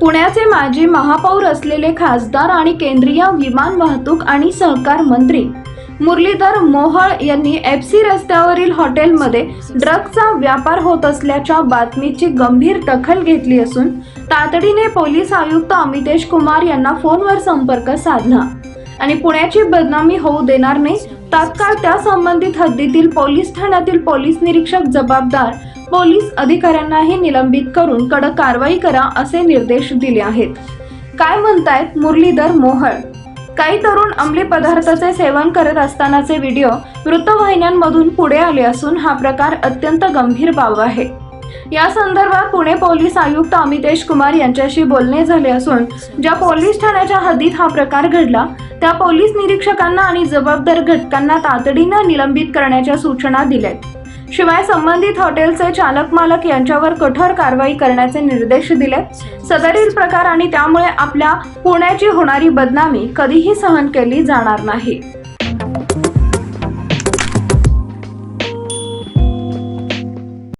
पुण्याचे माजी महापौर असलेले खासदार आणि केंद्रीय विमान वाहतूक आणि सहकार मंत्री मुरलीधर मोहळ यांनी एफ सी रस्त्यावरील हॉटेलमध्ये ड्रग्जचा व्यापार होत असल्याच्या बातमीची गंभीर दखल घेतली असून तातडीने पोलीस आयुक्त अमितेश कुमार यांना फोनवर संपर्क साधला. आणि पुण्याची बदनामी होऊ देणार नाही तात्काळ त्या संबंधित हद्दीतील पोलीस ठाण्यातील पोलीस निरीक्षक जबाबदार पोलीस अधिकाऱ्यांनाही निलंबित करून कडक कारवाई करा असे निर्देश दिले आहेत. काय म्हणतायत मुरलीधर मोहळ? काही तरुण अंमली पदार्थाचे सेवन करत असतानाचे व्हिडिओ वृत्तवाहिन्यांमधून पुढे आले असून हा प्रकार अत्यंत गंभीर बाब आहे. या संदर्भात पुणे पोलीस आयुक्त अमितेश कुमार यांच्याशी बोलणे झाले असून ज्या पोलीस ठाण्याच्या हद्दीत हा प्रकार घडला त्या पोलीस निरीक्षकांना आणि जबाबदार घटकांना तातडीनं निलंबित करण्याच्या सूचना दिल्यात. शिवाय संबंधित हॉटेलचे चालक मालक यांच्यावर कठोर कारवाई करण्याचे निर्देश दिले. सदरील प्रकार आणि त्यामुळे आपल्या पुण्याची होणारी बदनामी कधीही सहन केली जाणार नाही.